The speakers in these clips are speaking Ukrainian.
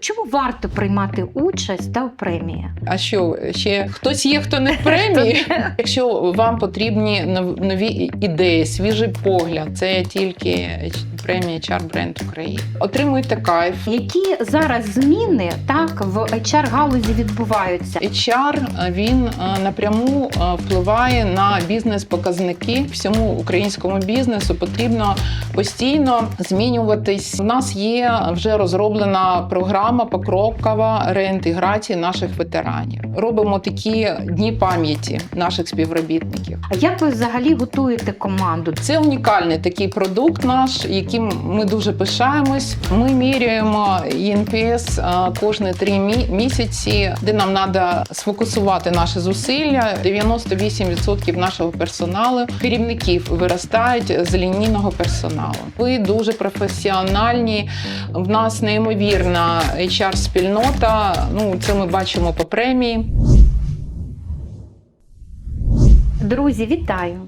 Чому варто приймати участь та в премії? А що ще хтось є, хто не в премії? Якщо вам потрібні нові ідеї, свіжий погляд, це тільки премія HR Бренд України. Отримуйте кайф. Які зараз зміни так в HR галузі відбуваються? HR е, він е, напряму е, впливає на бізнес-показники. Всьому українському бізнесу потрібно постійно змінюватись. У нас є вже розроблена програма покрокова реінтеграції наших ветеранів. Робимо такі дні пам'яті наших співробітників. А як ви взагалі готуєте команду? Це унікальний такий продукт наш, яким ми дуже пишаємось. Ми міряємо ЄНПС кожні три мі- місяці, де нам треба сфокусувати наші зусилля. 98% нашого персоналу керівників виростають з лінійного персоналу. Ви дуже професіональні. В нас неймовірна HR-спільнота. Ну це ми бачимо по премії. Друзі, вітаю!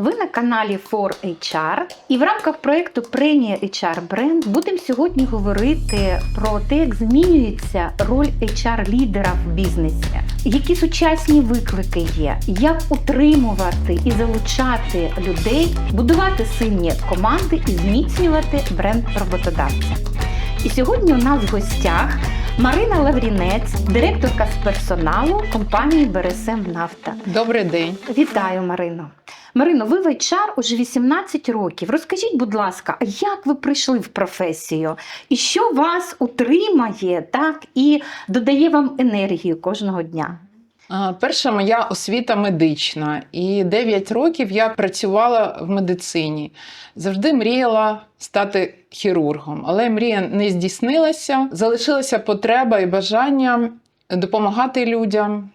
Ви на каналі For HR і в рамках проєкту Премія HR Бренд будемо сьогодні говорити про те, як змінюється роль HR-лідера в бізнесі, які сучасні виклики є, як утримувати і залучати людей, будувати сильні команди і зміцнювати бренд роботодавця. І сьогодні у нас в гостях Марина Лаврінець, директорка з персоналу компанії Бересем Нафта. Добрий день. Вітаю, Марино. Марино, ви в HR уже 18 років. Розкажіть, будь ласка, а як ви прийшли в професію? І що вас утримає так і додає вам енергію кожного дня? Перша моя освіта медична, і 9 років я працювала в медицині. Завжди мріяла стати хірургом, але мрія не здійснилася. Залишилася потреба і бажання допомагати людям.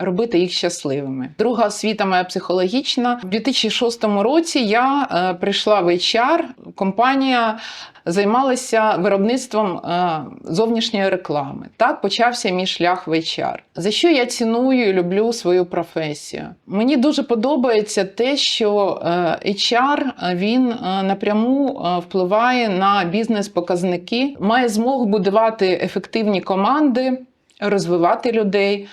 Робити їх щасливими. Друга освіта моя психологічна. У 2006 році я е, прийшла в HR. Компанія займалася виробництвом е, зовнішньої реклами. Так почався мій шлях в HR. За що я ціную і люблю свою професію? Мені дуже подобається те, що е, HR е, він е, напряму е, впливає на бізнес-показники, має змогу будувати ефективні команди, розвивати людей.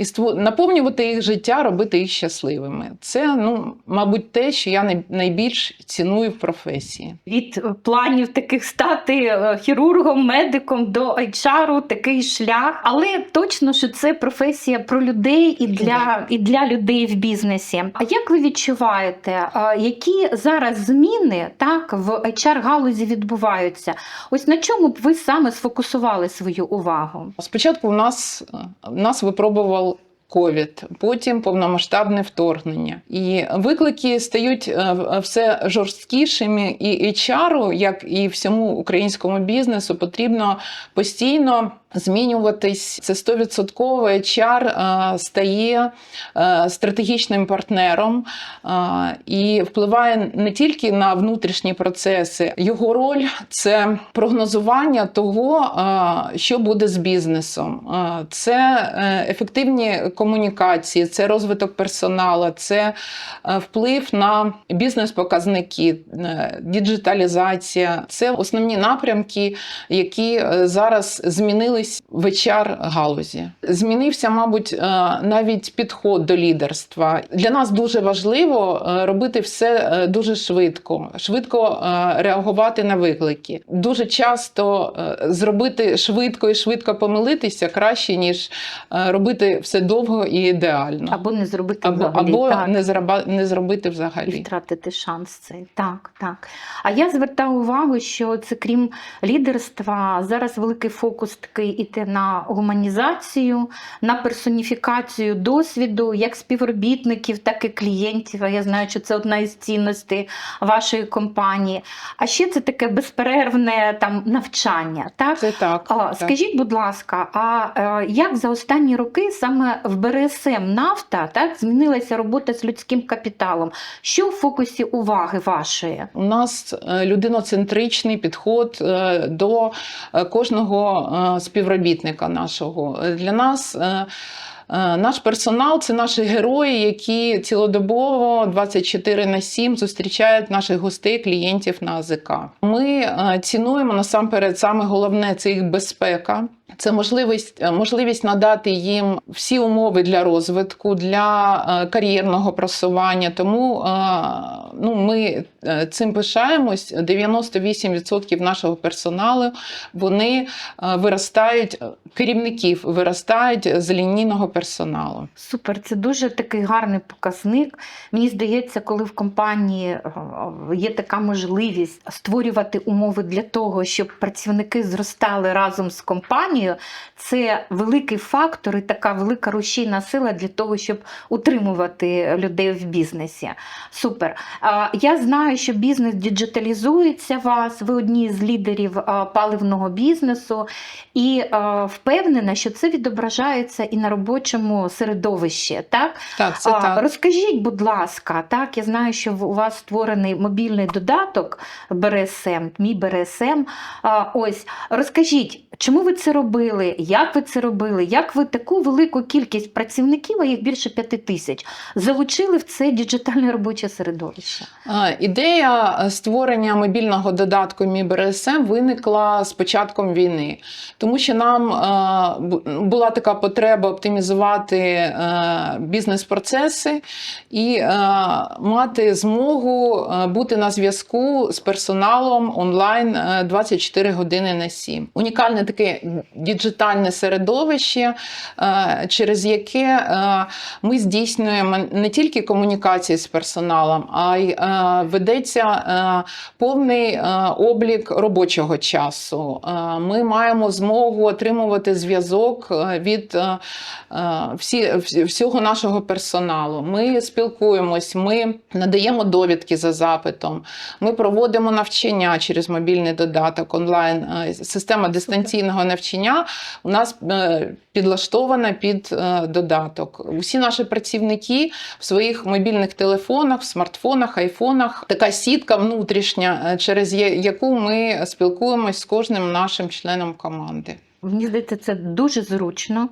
І ству- наповнювати їх життя, робити їх щасливими. Це, ну, мабуть, те, що я найбільш ціную в професії. Від е, планів таких стати е, хірургом, медиком до HR такий шлях. Але точно, що це професія про людей і для, і для людей в бізнесі. А як ви відчуваєте, е, які зараз зміни так в HR галузі відбуваються? Ось на чому б ви саме сфокусували свою увагу? Спочатку у нас, нас випробував ковід, потім повномасштабне вторгнення. І виклики стають е, все жорсткішими, і HR, як і всьому українському бізнесу, потрібно постійно змінюватись. Це 100% HR стає е, стратегічним партнером е, і впливає не тільки на внутрішні процеси. Його роль це прогнозування того, е, що буде з бізнесом. Це ефективні комунікації, це розвиток персоналу, це вплив на бізнес-показники, діджиталізація. Це основні напрямки, які зараз змінились в HR-галузі. Змінився, мабуть, е, навіть підход до лідерства. Для нас дуже важливо е, робити все е, дуже швидко, швидко реагувати на виклики. Дуже часто зробити швидко і швидко помилитися краще, ніж робити все довго і ідеально. Або не зробити Або, взагалі або так. не, зраба, не зробити і взагалі. втратити шанс цей. Так, так. А я звертаю увагу, що це крім лідерства, зараз великий фокус такий іде на гуманізацію, на персоніфікацію досвіду як співробітників, так і клієнтів. А я знаю, що це одна із цінностей вашої компанії. А ще це таке безперервне там навчання. Так? Це так. А, так. скажіть, будь ласка, а е, як за останні роки саме в БРСМ нафта так змінилася робота з людським капіталом? Що в фокусі уваги вашої? У нас е, людиноцентричний підход е, до кожного е, співробітника нашого. Е, Для нас е, Е, Наш персонал це наші герої, які цілодобово 24 на 7 зустрічають наших гостей, клієнтів на АЗК. Ми цінуємо насамперед саме головне це їх безпека. Це можливість, е, можливість надати їм всі умови для розвитку, для е, кар'єрного просування. Тому е, ну, ми цим пишаємось. 98% нашого персоналу вони виростають керівників, виростають з лінійного персоналу. Супер, це дуже такий гарний показник. Мені здається, коли в компанії є така можливість створювати умови для того, щоб працівники зростали разом з компанією, це великий фактор і така велика рушійна сила для того, щоб утримувати людей в бізнесі. Супер. Я знаю, що бізнес діджиталізується вас. Ви одні з лідерів паливного бізнесу, і впевнена, що це відображається і на робочому середовищі. Так, Так, це так. Розкажіть, будь ласка, так, я знаю, що у вас створений мобільний додаток БРСМ, мій БРСМ. Ось розкажіть, чому ви це робили? Як ви це робили? Як ви таку велику кількість працівників, а їх більше п'яти тисяч, залучили в це діджитальне робоче середовище? Ідея е, створення мобільного додатку Мій БРСМ виникла з початком війни, тому що нам е, була така потреба оптимізувати е, бізнес-процеси і мати змогу бути на зв'язку з персоналом онлайн е, 24 години на 7. Унікальне таке діджитальне середовище, е, через яке е, ми здійснюємо не тільки комунікації з персоналом, а й е, ведеться повний облік робочого часу. Ми маємо змогу отримувати зв'язок від всі, всього нашого персоналу. Ми спілкуємось, ми надаємо довідки за запитом, ми проводимо навчання через мобільний додаток онлайн. Система дистанційного навчання у нас е, підлаштована під е, додаток. Усі наші працівники в своїх мобільних телефонах, в смартфонах, айфонах така сітка внутрішня, е, через яку ми спілкуємось з кожним нашим членом команди. Мені здається, це дуже зручно,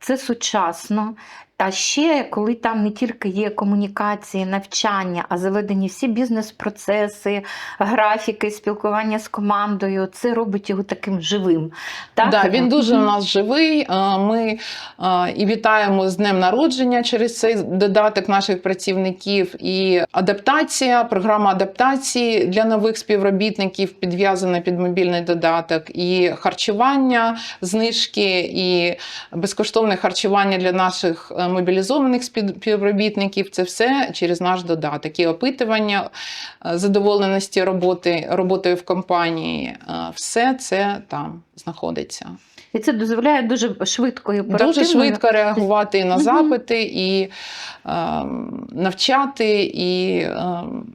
це сучасно. А ще коли там не тільки є комунікації, навчання, а заведені всі бізнес-процеси, графіки, спілкування з командою, це робить його таким живим. Так? Да, він дуже у нас живий. Ми і вітаємо з днем народження через цей додаток наших працівників. І адаптація, програма адаптації для нових співробітників підв'язана під мобільний додаток, і харчування, знижки, і безкоштовне харчування для наших е, мобілізованих співробітників. Це все через наш додаток. І опитування е, задоволеності роботи, роботою в компанії. е, Все це там знаходиться. І це дозволяє дуже швидко і Дуже швидко реагувати на запити, і ем, навчати, і ем,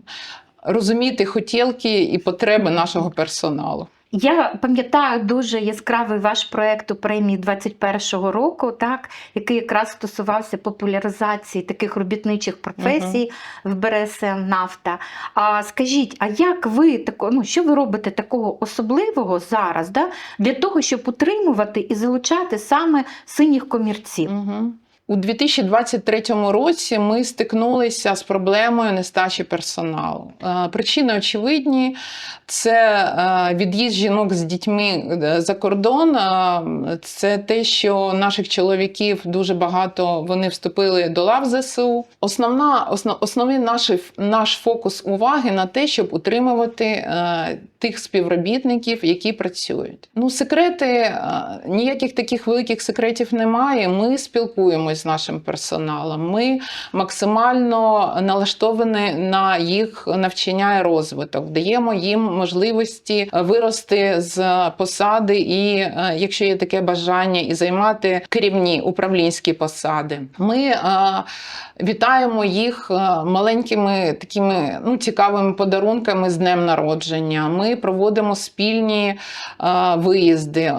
розуміти хотілки і потреби нашого персоналу. Я пам'ятаю дуже яскравий ваш проект у премії 21-го року, так, який якраз стосувався популяризації таких робітничих професій в БРСМ Нафта. А скажіть, а як ви тако, ну, що ви робите такого особливого зараз да, для того, щоб утримувати і залучати саме синіх комірців? Угу. У 2023 році ми стикнулися з проблемою нестачі персоналу. Е, Причини очевидні: це е, від'їзд жінок з дітьми е, за кордон. Це те, що наших чоловіків дуже багато вони вступили до лав ЗСУ. Основна основ, основний наш, наш фокус уваги на те, щоб утримувати тих співробітників, які працюють. Ну, секрети е, ніяких таких великих секретів немає. Ми спілкуємось з нашим персоналом. Ми максимально налаштовані на їх навчання і розвиток, даємо їм можливості вирости з посади, і е, якщо є таке бажання, і займати керівні управлінські посади. Ми е, вітаємо їх маленькими такими ну, цікавими подарунками з днем народження. Ми проводимо спільні е, виїзди. Е,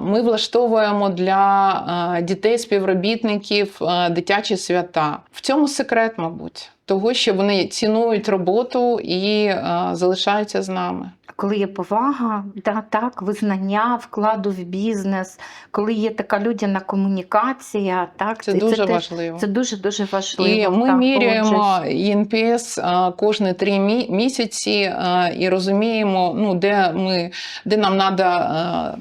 Ми влаштовуємо для е, дітей співробітників е, дитячі свята. В цьому секрет, мабуть. Того, що вони цінують роботу і е, залишаються з нами. Коли є повага, да, так, визнання вкладу в бізнес, коли є така людяна комунікація, так, Це і дуже теж- важливо. Це дуже дуже важливо. І ми так, міряємо. ЄНПС кожні три мі- місяці е, і розуміємо, ну, де, ми, де нам треба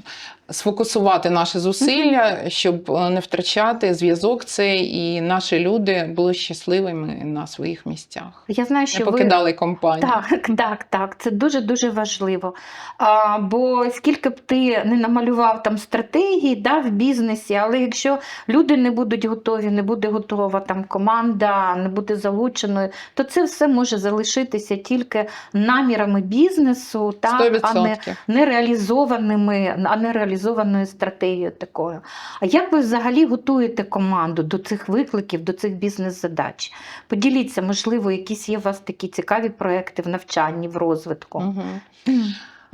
сфокусувати наші зусилля, щоб е, не втрачати зв'язок цей, і наші люди були щасливими на своїх місцях. Я знаю, Не що ви покидали компанію. Так, так, так. Це дуже дуже важливо. А, бо скільки б ти не намалював там стратегії да, в бізнесі, але якщо люди не будуть готові, не буде готова там команда, не буде залученою, то це все може залишитися тільки намірами бізнесу, так, а не 100%. нереалізованими, а не реалізованою стратегією такою. А як ви взагалі готуєте команду до цих викликів, до цих бізнес-задач? Поділіться, можливо, якісь є у вас такі цікаві проекти в навчанні, в розвитку. Мгм.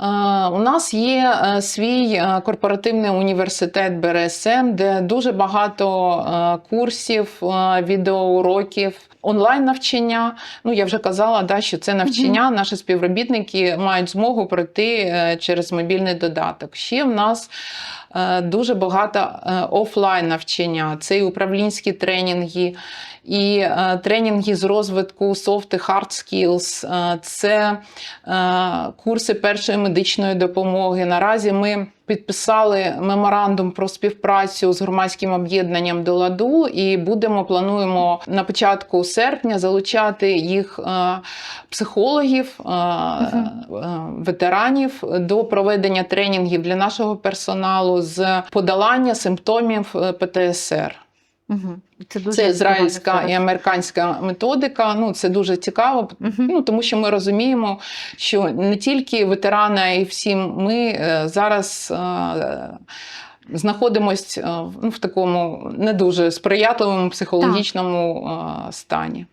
Е, У нас є е, свій е, корпоративний університет БРСМ, де дуже багато курсів, відеоуроків, онлайн навчання. Ну я вже казала, да, що це навчання. Наші співробітники мають змогу пройти через мобільний додаток. Ще в нас дуже багато офлайн навчання. Це і управлінські тренінги, і тренінги з розвитку soft і hard skills, е, це курси першої медичної допомоги. Наразі ми підписали меморандум про співпрацю з громадським об'єднанням до ладу, і будемо плануємо на початку серпня залучати їх е, психологів, е, е, ветеранів до проведення тренінгів для нашого персоналу з подолання симптомів ПТСР. Угу. Це дуже Це ізраїльська і американська методика. Ну це дуже цікаво. угу. Ну тому що ми розуміємо, що не тільки ветерани, а й всі ми е, зараз. е, Знаходимось е, ну, в такому не дуже сприятливому психологічному так. стані.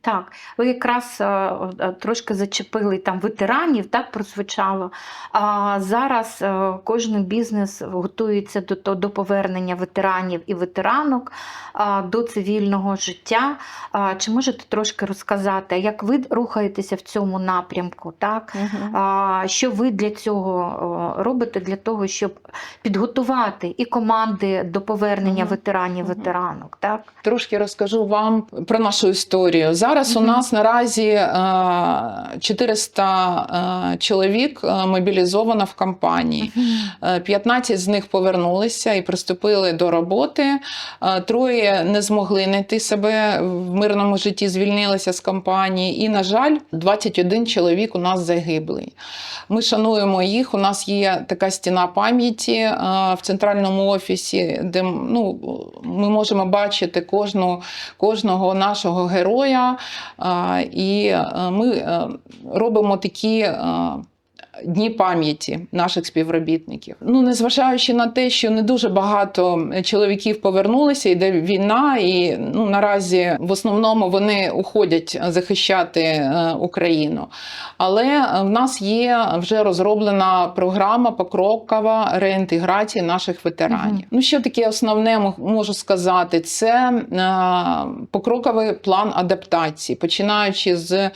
Так, ви якраз е, е, трошки зачепили там ветеранів, так прозвучало. А зараз е, кожен бізнес готується до, до повернення ветеранів і ветеранок а, до цивільного життя. А, Чи можете трошки розказати, як ви рухаєтеся в цьому напрямку? Так? А, Що ви для цього робите для того, щоб підготувати і команди до повернення Мгм. ветеранів, ветеранок? Так? Трошки розкажу вам про нашу історію. Зараз у нас наразі е, 400 е, чоловік е, мобілізовано в компанії. Е, 15 з них повернулися і приступили до роботи. Е, Троє не змогли знайти себе в мирному житті, звільнилися з компанії. І, на жаль, 21 чоловік у нас загиблий. Ми шануємо їх. У нас є така стіна пам'яті е, в центральному офісі, де ну, ми можемо бачити кожну, кожного нашого героя. Е, І е, ми е, робимо такі. Дні пам'яті наших співробітників. Ну, незважаючи на те, що не дуже багато чоловіків повернулися, йде війна, і ну наразі в основному вони уходять захищати е, Україну. Але в нас є вже розроблена програма покрокова реінтеграції наших ветеранів. Мгм. Ну що таке основне можу сказати? Це е, покроковий план адаптації, починаючи з-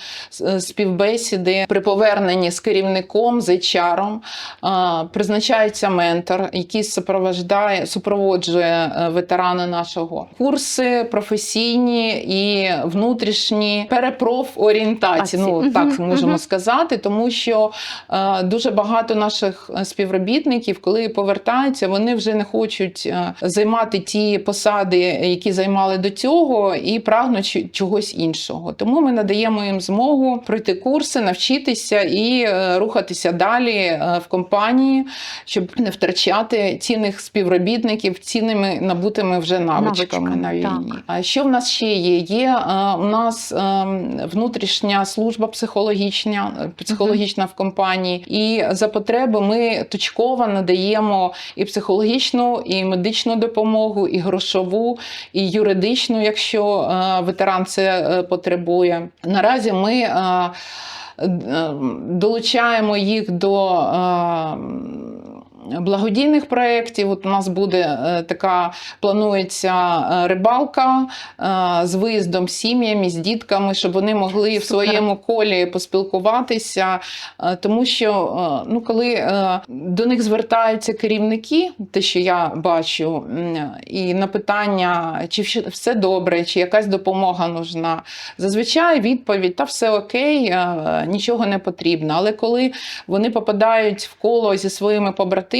співбесіди при поверненні з керівником, з HR, е, призначається ментор, який супроводжує, супроводжує е, ветерана нашого. Курси професійні і внутрішні перепрофорієнтації. Ну так можемо мгм. сказати, тому що е, дуже багато наших співробітників, коли повертаються, вони вже не хочуть займати ті посади, які займали до цього, і прагнуть чогось іншого. Тому ми надаємо їм змогу пройти курси, навчитися і е, рухатися далі е, в компанії, щоб не втрачати цінних співробітників цінними набутими вже навичками на війні. А що в нас ще є? Є е, у нас е, внутрішня служба психологічна, психологічна в компанії, і за потреби ми точково надаємо і психологічну, і медичну допомогу, і грошову, і юридичну, якщо ветеран це потребує. Наразі ми. Е, Долучаємо їх до е, благодійних проєктів. От у нас буде е, така планується е, рибалка е, з виїздом з сім'ями, з дітками, щоб вони могли в своєму колі поспілкуватися. Тому що ну, коли до них звертаються керівники, те, що я бачу, і на питання, чи все добре, чи якась допомога нужна, зазвичай відповідь та все окей, нічого не потрібно. Але коли вони попадають в коло зі своїми побратимами,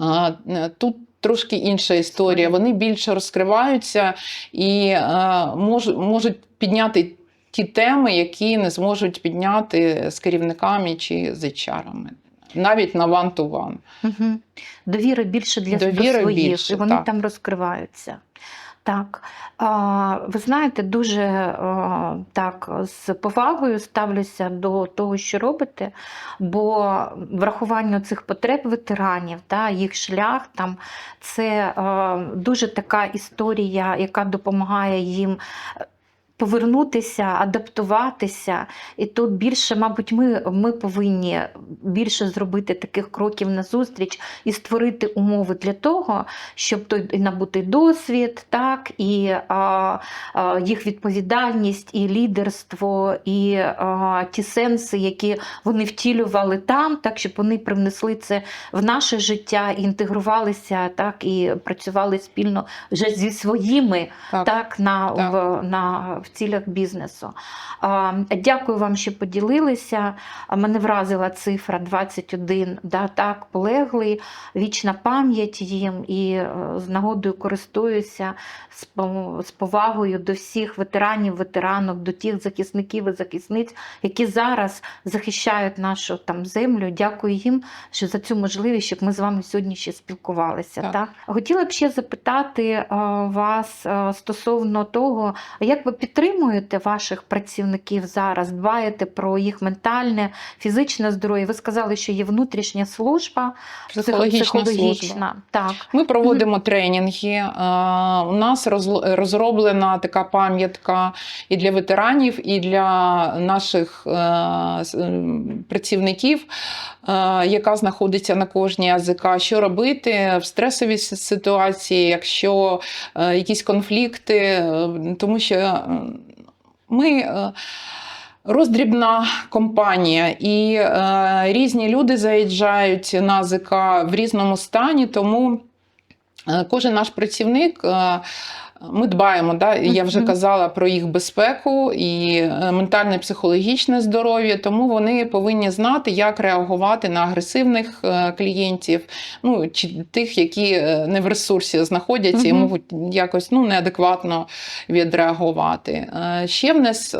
а, е, тут трошки інша історія. Вони більше розкриваються і е, можуть підняти ті теми, які не зможуть підняти з керівниками чи з HR-ами. Навіть на one-to-one. Угу. Довіри більше для Довіри до своїх, більше, і вони так. там розкриваються. Так, ви знаєте, дуже так з повагою ставлюся до того, що робите, бо врахування цих потреб ветеранів, та, їх шлях там це дуже така історія, яка допомагає їм повернутися, адаптуватися. І тут більше, мабуть, ми, ми повинні більше зробити таких кроків назустріч і створити умови для того, щоб той набути досвід, так, і а, а, їх відповідальність, і лідерство, і а, ті сенси, які вони втілювали там, так, щоб вони привнесли це в наше життя, і інтегрувалися, так, і працювали спільно вже зі своїми Так. так, на, Так. В, на, в цілях бізнесу. Дякую вам, що поділилися. Мене вразила цифра 21, да, так, полеглий, вічна пам'ять їм і е, з нагодою користуюся з, повагою до всіх ветеранів, ветеранок, до тих захисників і захисниць, які зараз захищають нашу там землю. Дякую їм що за цю можливість, щоб ми з вами сьогодні ще спілкувалися. Так. Так. Хотіла б ще запитати е, вас е, стосовно того, як ви підтримуєте ваших працівників зараз, дбаєте про їх ментальне, фізичне здоров'я. Ви сказали, що є внутрішня служба, Психологічна психологічна. служба. Так. Ми проводимо тренінги. У нас розроблена така пам'ятка і для ветеранів, і для наших е, працівників, е, яка знаходиться на кожній АЗК. Що робити в стресовій ситуації, якщо е, якісь конфлікти, тому що ми. е, Роздрібна компанія, і е, різні люди заїжджають на ЗК в різному стані, тому е, кожен наш працівник. Ми дбаємо, да? я вже казала про їх безпеку і е, ментальне психологічне здоров'я, тому вони повинні знати, як реагувати на агресивних е, клієнтів, ну чи тих, які е, не в ресурсі знаходяться і можуть якось ну, неадекватно відреагувати. Ще в нас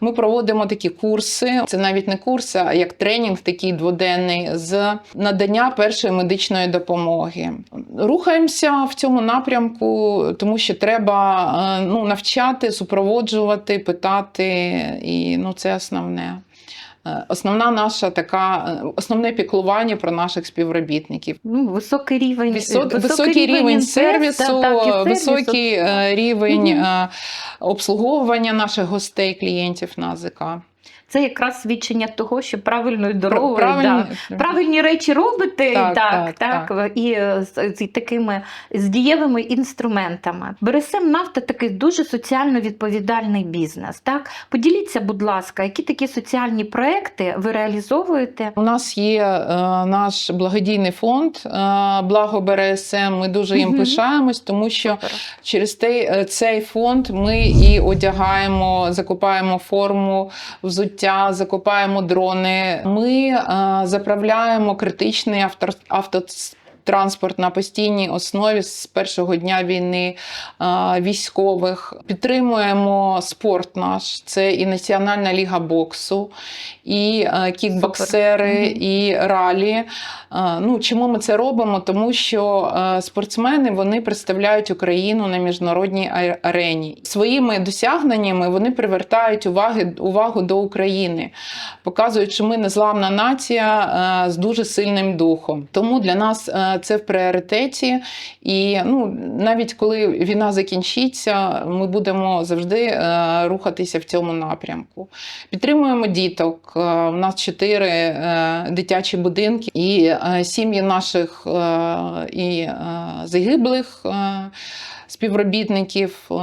ми проводимо такі курси. Це навіть не курси, а як тренінг такий дводенний з надання першої медичної допомоги. Рухаємося в цьому напрямку, тому що треба е, ну, навчати, супроводжувати, питати, і ну, це основне. Е, Основна наша така, е, основне піклування про наших співробітників. Ну, високий рівень, Висок, високий, рівень сервісу, так, сервісу. високий рівень е, обслуговування наших гостей, клієнтів на АЗК. Це якраз свідчення того, що правильною дорогою Правильно- да, правильні речі робите, Так, так, так, так, і з, з такими з дієвими інструментами. Бересем нафта такий дуже соціально відповідальний бізнес. Так, поділіться, будь ласка, які такі соціальні проекти ви реалізовуєте? У нас є е, наш благодійний фонд е, Благо БРСМ. Ми дуже їм Мгм. пишаємось, тому що Супер. через той, е, цей фонд ми і одягаємо, закупаємо форму, взуття, закупаємо дрони. Ми е, заправляємо критичний авто, автотранспорт на постійній основі з першого дня війни е, військових. Підтримуємо спорт наш. Це і Національна ліга боксу, і е, кікбоксери, Супер. І ралі. Е, Ну, чому ми це робимо? Тому що спортсмени вони представляють Україну на міжнародній арені. Своїми досягненнями вони привертають уваги, увагу до України, показують, що ми незламна нація з дуже сильним духом. Тому для нас це в пріоритеті. І ну, навіть коли війна закінчиться, ми будемо завжди е, рухатися в цьому напрямку. Підтримуємо діток. Е, У нас чотири е, дитячі будинки, і е, сім'ї наших е, і е, загиблих. Співробітників Е,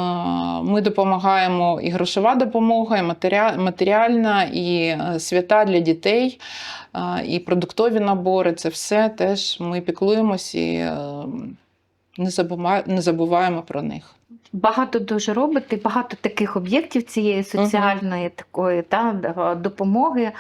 ми допомагаємо і грошова допомога, і матеріа- матеріальна, і е, свята для дітей, е, і продуктові набори. Це все теж ми піклуємось і не забуваємо, про них. Багато дуже робите, багато таких об'єктів цієї соціальної такої та, допомоги.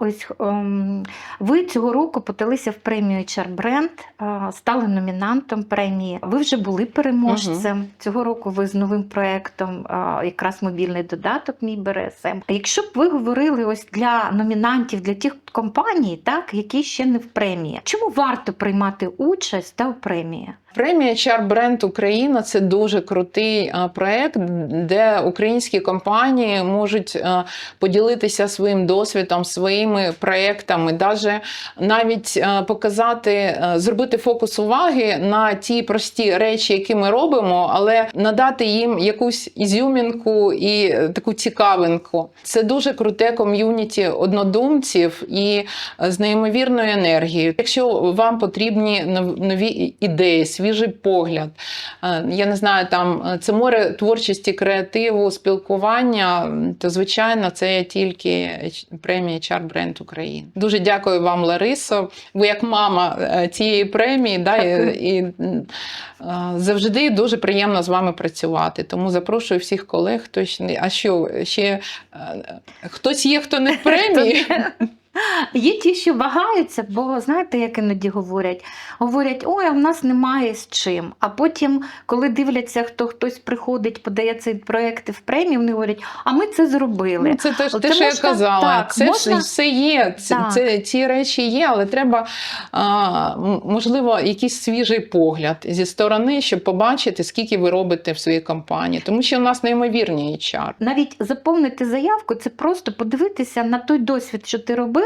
Ось ем, ви цього року подалися в премію HR Brand, стали номінантом премії. Ви вже були переможцем. Цього року ви з новим проєктом, якраз мобільний додаток Мій БРСМ. А якщо б ви говорили ось для номінантів, для тих компаній, так, які ще не в премії, чому варто приймати участь та в премії? Премія HR Brand Україна це дуже крутий проект, де українські компанії можуть поділитися своїм досвідом, своїми проектами, даже навіть показати, зробити фокус уваги на ті прості речі, які ми робимо, але надати їм якусь ізюмінку і е, таку цікавинку. Це дуже круте ком'юніті однодумців і е, з неймовірною енергією. Якщо вам потрібні нові ідеї, свіжий погляд, е, я не знаю, там е, це море творчості, креативу, спілкування, то звичайно це тільки премія HR Бренд України. Дуже дякую вам, Ларисо. Ви як мама е, цієї премії, да, і, і е, завжди дуже приємно з вами працювати. Тому запрошую всіх колег. Хто ще а що ще е, хтось є, хто не в премії. Є ті, що вагаються, бо знаєте, як іноді говорять? Говорять, ой, а в нас немає з чим. А потім, коли дивляться, хто хтось приходить, подає цей проєкт в премію, вони говорять, а ми це зробили. Ну, Це теж те, що я казала. так, це можна- все є. Це, Так. це ці речі є, але треба а, можливо якийсь свіжий погляд зі сторони, щоб побачити, скільки ви робите в своїй компанії. Тому що у нас неймовірні HR. Навіть заповнити заявку це просто подивитися на той досвід, що ти робив,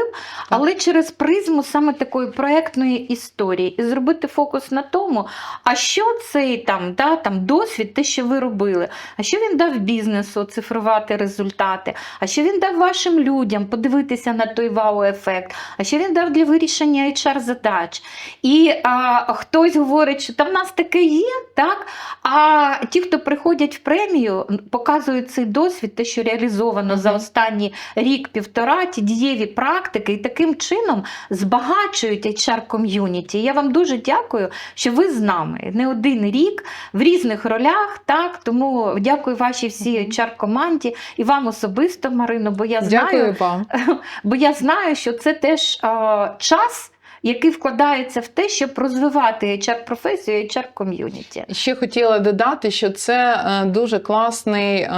але через призму саме такої проектної історії, і зробити фокус на тому, а що цей там, да, там досвід, те, що ви робили, а що він дав бізнесу, цифрувати результати, а що він дав вашим людям, подивитися на той вау-ефект, а що він дав для вирішення HR-задач. І а, хтось говорить, що там в нас таке є, так? А ті, хто приходять в премію, показують цей досвід, те, що реалізовано за Мгм. останні рік-півтора, ті дієві практики, і таким чином збагачують HR-ком'юніті. Я вам дуже дякую, що ви з нами не один рік в різних ролях. Так, тому дякую вашій всій HR-команді і вам особисто, Марино, бо я знаю, Дякую бо я знаю, що це теж а, час. Який вкладається в те, щоб розвивати HR-професію і HR-ком'юніті. Ще хотіла додати, що це е, дуже класний.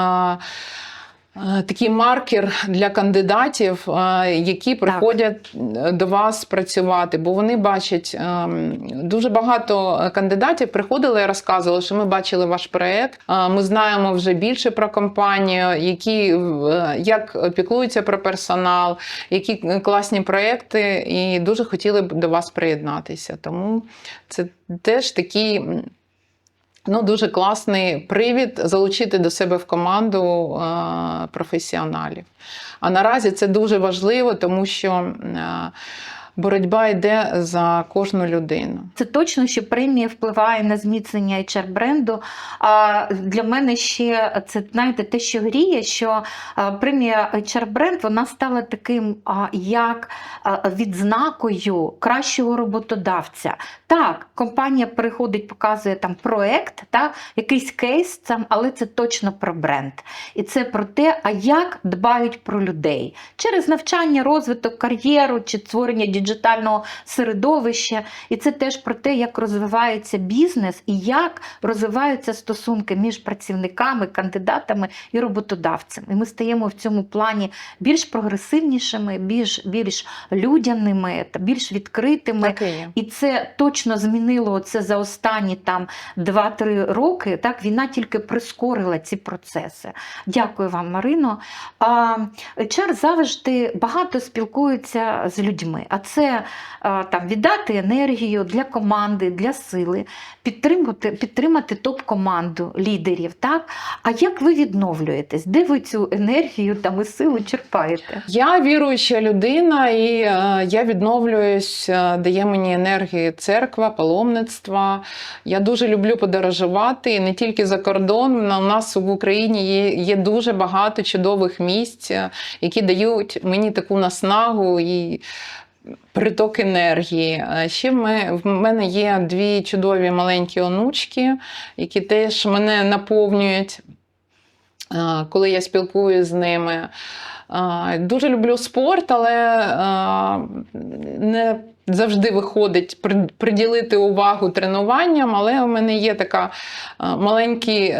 Е, Такий маркер для кандидатів, е, які приходять е, до вас працювати, бо вони бачать ем, дуже багато кандидатів приходили і розказували, що ми бачили ваш проект. Ми знаємо вже більше про компанію, які як піклуються про персонал, які класні проекти, і дуже хотіли б до вас приєднатися. Тому це теж такий. Ну, дуже класний привід залучити до себе в команду е, професіоналів. А наразі це дуже важливо, тому що е, боротьба йде за кожну людину. Це точно, що премія впливає на зміцнення HR бренду. А для мене ще це знаєте, те, що гріє, що премія HR бренд вона стала таким як відзнакою кращого роботодавця. Так, компанія приходить, показує там проект, та, якийсь кейс, там, але це точно про бренд. І це про те, а як дбають про людей через навчання, розвиток, кар'єру чи створення діджитального середовища. І це теж про те, як розвивається бізнес і як розвиваються стосунки між працівниками, кандидатами і роботодавцем. І ми стаємо в цьому плані більш прогресивнішими, більш, більш людяними та більш відкритими. І. І це точно змінило це за останні там 2-3 роки. Так, війна тільки прискорила ці процеси. Дякую вам, Марино. А, HR завжди багато спілкується з людьми, а це це е, там віддати енергію для команди, для сили, підтримати, підтримати топ-команду лідерів. Так? А як ви відновлюєтесь? Де ви цю енергію там, і силу черпаєте? Я віруюча людина, і е, я відновлююсь, е, дає мені енергії церква, паломництва. Я дуже люблю подорожувати не тільки за кордон. У нас в Україні є, є дуже багато чудових місць, які дають мені таку наснагу і приток енергії. Е, Ще мене, в мене є дві чудові маленькі онучки, які теж мене наповнюють, е, коли я спілкуюся з ними. Дуже люблю спорт, але не завжди виходить приділити увагу тренуванням. Але у мене є така маленький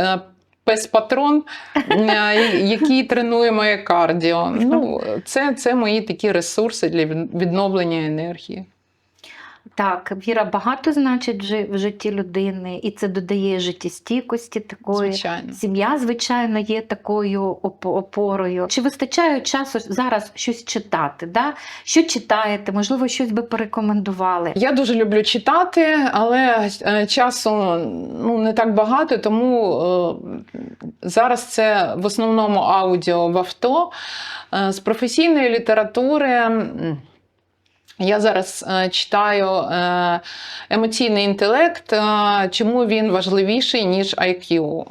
е, пес-патрон, е, який тренує моє кардіо. Ну, це, це мої такі ресурси для від- відновлення енергії. Так, віра багато значить в житті людини, і це додає життєстійкості такої. Звичайно. Сім'я, звичайно, є такою опорою. Чи вистачає часу зараз щось читати? Да? Що читаєте? Можливо, щось би порекомендували? Я дуже люблю читати, але е, часу ну, не так багато, тому е, зараз це в основному аудіо в авто. Е, З професійної літератури. Я зараз е, читаю е, емоційний інтелект, е, чому він важливіший, ніж IQ. Е,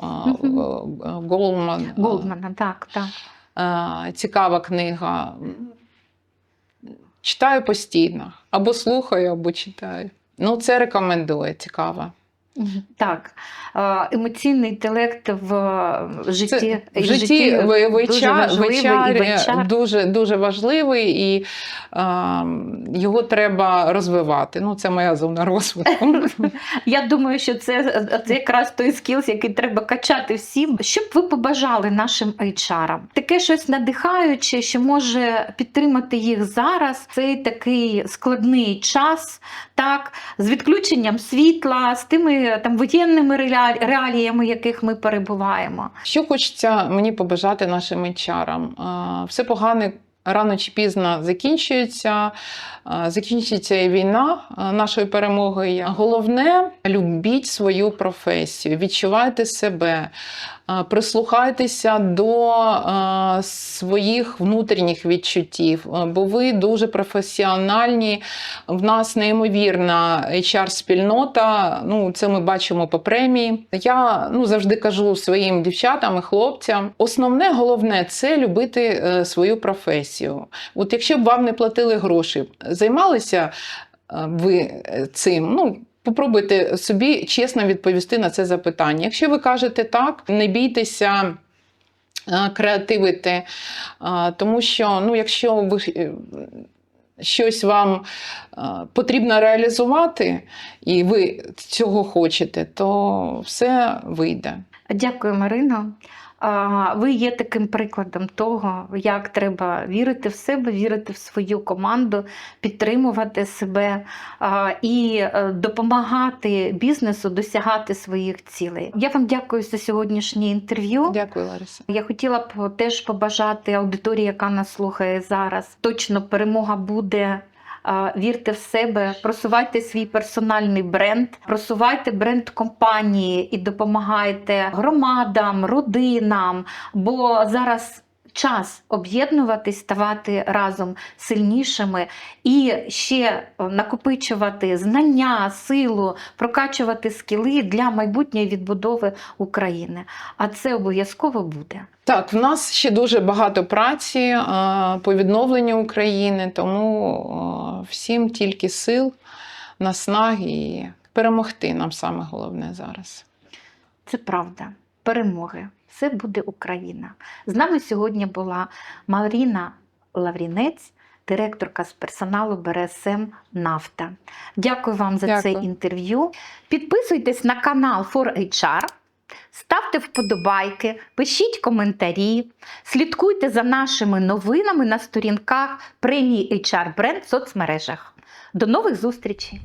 Голдмана, так, так. Цікава книга. Читаю постійно. Або слухаю, або читаю. Ну, це рекомендує, цікаво. Так, емоційний інтелект в е, житті, Це в житті е, в, в, дуже HR важливий, і в дуже, дуже важливий, і е, його треба розвивати. Ну, це моя зона розвитку. Я думаю, що це, це якраз той скілс, який треба качати всім. Що б ви побажали нашим HR? Таке щось надихаюче, що може підтримати їх зараз. Цей такий складний час, так, з відключенням світла, з тими там воєнними реаліями, яких ми перебуваємо. Що хочеться мені побажати нашим HR? Все погане рано чи пізно закінчується. Закінчиться і війна нашою перемогою. Головне любіть свою професію, відчувайте себе, прислухайтеся до е, своїх внутрішніх відчуттів, е, бо ви дуже професіональні. В нас неймовірна HR-спільнота. Ну, це ми бачимо по премії. Я ну, завжди кажу своїм дівчатам і хлопцям: основне, головне це любити е, свою професію. От якщо б вам не платили гроші, займалися е, ви е, цим? Ну, Попробуйте собі чесно відповісти на це запитання. Якщо ви кажете так, не бійтеся е, креативити, е, тому що ну, якщо ви е, щось вам потрібно реалізувати, і ви цього хочете, то все вийде. Дякую, Марино. Ви є таким прикладом того, як треба вірити в себе, вірити в свою команду, підтримувати себе і е, допомагати бізнесу досягати своїх цілей. Я вам дякую за сьогоднішнє інтерв'ю. Дякую, Лариса. Я хотіла б теж побажати аудиторії, яка нас слухає зараз. Точно перемога буде. Вірте в себе, просувайте свій персональний бренд, просувайте бренд компанії і допомагайте громадам, родинам. Бо зараз час об'єднуватись, ставати разом сильнішими і ще е, накопичувати знання, силу, прокачувати скіли для майбутньої відбудови України. А це обов'язково буде. Так, в нас ще дуже багато праці е, по відновленню України, тому е, всім тільки сил, наснаги і перемогти нам саме головне зараз. Це правда. Перемоги. Все буде Україна. З нами сьогодні була Маріна Лаврінець, директорка з персоналу БРСМ Нафта. Дякую вам за Дякую. це інтерв'ю. Підписуйтесь на канал 4HR, ставте вподобайки, пишіть коментарі, слідкуйте за нашими новинами на сторінках премії HR Бренд в соцмережах. До нових зустрічей!